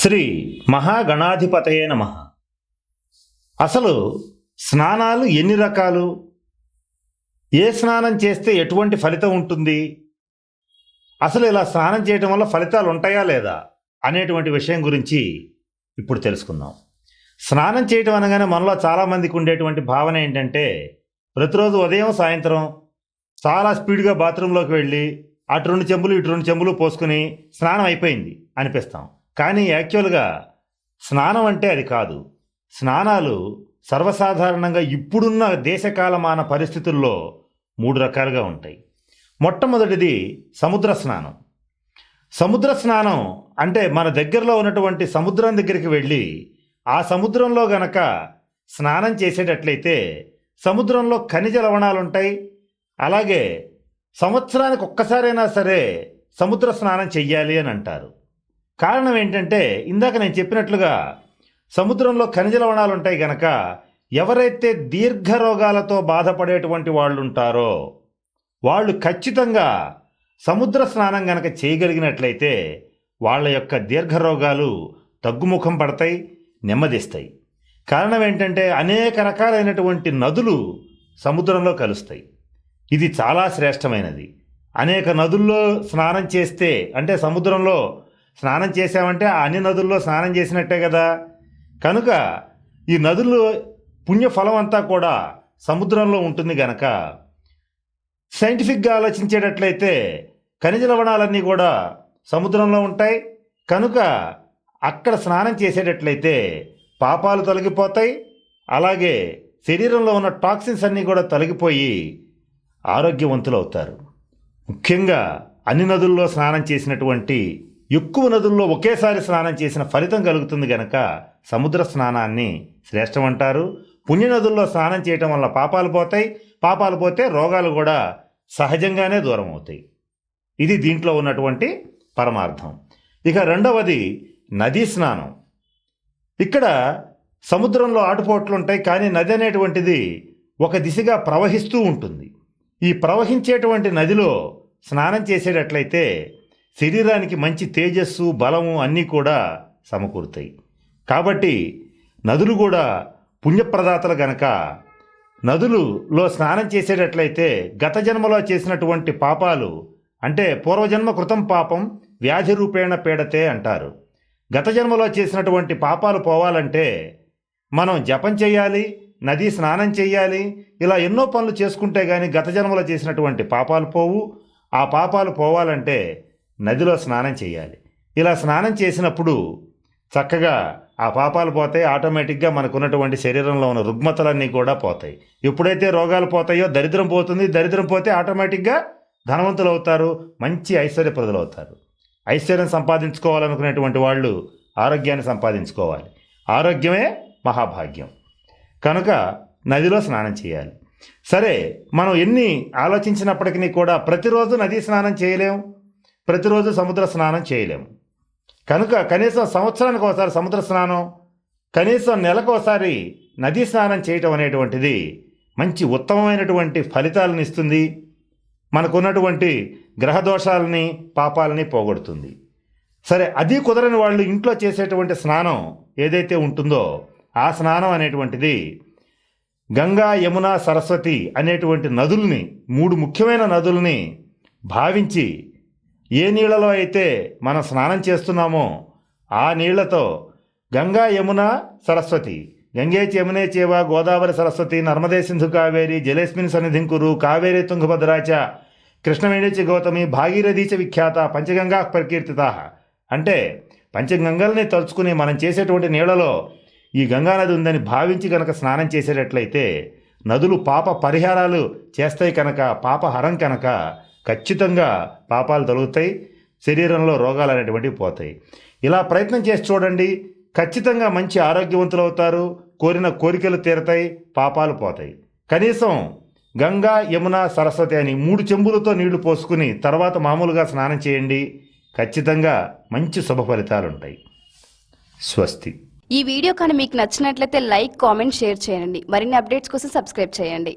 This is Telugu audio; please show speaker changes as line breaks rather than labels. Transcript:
శ్రీ మహాగణాధిపతయే నమ. అసలు స్నానాలు ఎన్ని రకాలు? ఏ స్నానం చేస్తే ఎటువంటి ఫలితం ఉంటుంది? అసలు ఇలా స్నానం చేయటం వల్ల ఫలితాలు ఉంటాయా లేదా? అనేటువంటి విషయం గురించి ఇప్పుడు తెలుసుకుందాం. స్నానం చేయటం అనగానే మనలో చాలామందికి ఉండేటువంటి భావన ఏంటంటే ప్రతిరోజు ఉదయం సాయంత్రం చాలా స్పీడ్గా బాత్రూంలోకి వెళ్ళి అటు రెండు చెంబులు ఇటు రెండు చెంబులు పోసుకుని స్నానం అయిపోయింది అనిపిస్తాం. కానీ యాక్చువల్గా స్నానం అంటే అది కాదు. స్నానాలు సర్వసాధారణంగా ఇప్పుడున్న దేశకాలమాన పరిస్థితుల్లో మూడు రకాలుగా ఉంటాయి. మొట్టమొదటిది సముద్ర స్నానం. సముద్ర స్నానం అంటే మన దగ్గరలో ఉన్నటువంటి సముద్రం దగ్గరికి వెళ్ళి ఆ సముద్రంలో గనక స్నానం చేసేటట్లయితే సముద్రంలో ఖనిజ లవణాలు ఉంటాయి అలాగే సంవత్సరానికి ఒక్కసారైనా సరే సముద్ర స్నానం చెయ్యాలి అని అంటారు. కారణం ఏంటంటే ఇందాక నేను చెప్పినట్లుగా సముద్రంలో ఖనిజ లవణాలు ఉంటాయి గనక ఎవరైతే దీర్ఘ రోగాలతో బాధపడేటువంటి వాళ్ళు ఉంటారో వాళ్ళు ఖచ్చితంగా సముద్ర స్నానం గనక చేయగలిగినట్లయితే వాళ్ళ యొక్క దీర్ఘ రోగాలు తగ్గుముఖం పడతాయి నెమ్మదిస్తాయి. కారణం ఏంటంటే అనేక రకాలైనటువంటి నదులు సముద్రంలో కలుస్తాయి. ఇది చాలా శ్రేష్టమైనది. అనేక నదుల్లో స్నానం చేస్తే అంటే సముద్రంలో స్నానం చేసామంటే ఆ అన్ని నదుల్లో స్నానం చేసినట్టే కదా. కనుక ఈ నదుల్లో పుణ్యఫలం అంతా కూడా సముద్రంలో ఉంటుంది గనక. సైంటిఫిక్గా ఆలోచించేటట్లయితే ఖనిజ లవణాలన్నీ కూడా సముద్రంలో ఉంటాయి. కనుక అక్కడ స్నానం చేసేటట్లయితే పాపాలు తొలగిపోతాయి. అలాగే శరీరంలో ఉన్న టాక్సిన్స్ అన్నీ కూడా తొలగిపోయి ఆరోగ్యవంతులు అవుతారు ముఖ్యంగా అన్ని నదుల్లో స్నానం చేసినటువంటి ఎక్కువ నదుల్లో ఒకేసారి స్నానం చేసిన ఫలితం కలుగుతుంది గనక సముద్ర స్నానాన్ని శ్రేష్టమంటారు. అంటారు పుణ్య నదుల్లో స్నానం చేయటం వల్ల పాపాలు పోతాయి. పాపాలు పోతే రోగాలు కూడా సహజంగానే దూరం అవుతాయి. ఇది దీంట్లో ఉన్నటువంటి పరమార్థం. ఇక రెండవది నదీ స్నానం. ఇక్కడ సముద్రంలో ఆటుపోట్లు ఉంటాయి కానీ నది అనేటువంటిది ఒక దిశగా ప్రవహిస్తూ ఉంటుంది. ఈ ప్రవహించేటువంటి నదిలో స్నానం చేసేటట్లయితే శరీరానికి మంచి తేజస్సు బలము అన్నీ కూడా సమకూరుతాయి. కాబట్టి నదులు కూడా పుణ్యప్రదాతలు గనక నదులులో స్నానం చేసేటట్లయితే గత జన్మలో చేసినటువంటి పాపాలు అంటే పూర్వజన్మ కృతం పాపం వ్యాధి రూపేణ పీడతే అంటారు. గత జన్మలో చేసినటువంటి పాపాలు పోవాలంటే మనం జపం చేయాలి నది స్నానం చేయాలి ఇలా ఎన్నో పనులు చేసుకుంటే కానీ గత జన్మలో చేసినటువంటి పాపాలు పోవు. ఆ పాపాలు పోవాలంటే నదిలో స్నానం చేయాలి. ఇలా స్నానం చేసినప్పుడు చక్కగా ఆ పాపాలు పోతాయి ఆటోమేటిక్గా మనకున్నటువంటి శరీరంలో ఉన్న రుగ్మతలన్నీ కూడా పోతాయి. ఎప్పుడైతే రోగాలు పోతాయో దరిద్రం పోతుంది దరిద్రం పోతే ఆటోమేటిక్గా ధనవంతులు అవుతారు మంచి ఐశ్వర్యప్రదులు అవుతారు. ఐశ్వర్యం సంపాదించుకోవాలనుకునేటువంటి వాళ్ళు ఆరోగ్యాన్ని సంపాదించుకోవాలి. ఆరోగ్యమే మహాభాగ్యం. కనుక నదిలో స్నానం చేయాలి. సరే మనం ఎన్ని ఆలోచించినప్పటికీ కూడా ప్రతిరోజు నదీ స్నానం చేయలేము ప్రతిరోజు సముద్ర స్నానం చేయలేము. కనుక కనీసం సంవత్సరానికి ఒకసారి సముద్ర స్నానం కనీసం నెలకోసారి నదీ స్నానం చేయటం అనేటువంటిది మంచి ఉత్తమమైనటువంటి ఫలితాలను ఇస్తుంది. మనకున్నటువంటి గ్రహదోషాలని పాపాలని పోగొడుతుంది. సరే అది కుదరని వాళ్ళు ఇంట్లో చేసేటువంటి స్నానం ఏదైతే ఉంటుందో ఆ స్నానం అనేటువంటిది గంగా యమున సరస్వతి అనేటువంటి నదుల్ని మూడు ముఖ్యమైన నదుల్ని భావించి ఏ నీళ్ళలో అయితే మనం స్నానం చేస్తున్నామో ఆ నీళ్ళతో గంగా యమున సరస్వతి గంగే యమునే చేవ గోదావరి సరస్వతి నర్మదే సింధు కావేరి జలేస్మిన్ సన్నిధింకురు కావేరి తుంగభద్రాచ కృష్ణవేణిచి గౌతమి భాగీరథీచ విఖ్యాత పంచగంగా ప్రకీర్తిత. అంటే పంచగంగల్ని తలుచుకుని మనం చేసేటువంటి నీళ్ళలో ఈ గంగానది ఉందని భావించి కనుక స్నానం చేసేటట్లయితే నదులు పాప పరిహారాలు చేస్తాయి కనుక పాపహరం కనుక ఖచ్చితంగా పాపాలు తొలుగుతాయి శరీరంలో రోగాలు అనేటువంటివి పోతాయి. ఇలా ప్రయత్నం చేసి చూడండి ఖచ్చితంగా మంచి ఆరోగ్యవంతులు అవుతారు కోరిన కోరికలు తీరతాయి పాపాలు పోతాయి. కనీసం గంగా యమున సరస్వతి అని మూడు చెంబులతో నీళ్ళు పోసుకుని తర్వాత మామూలుగా స్నానం చేయండి ఖచ్చితంగా మంచి శుభ ఫలితాలుంటాయి స్వస్తి.
ఈ వీడియో కానీ మీకు నచ్చినట్లయితే లైక్ కామెంట్ షేర్ చేయండి. మరిన్ని అప్డేట్స్ కోసం సబ్స్క్రైబ్ చేయండి.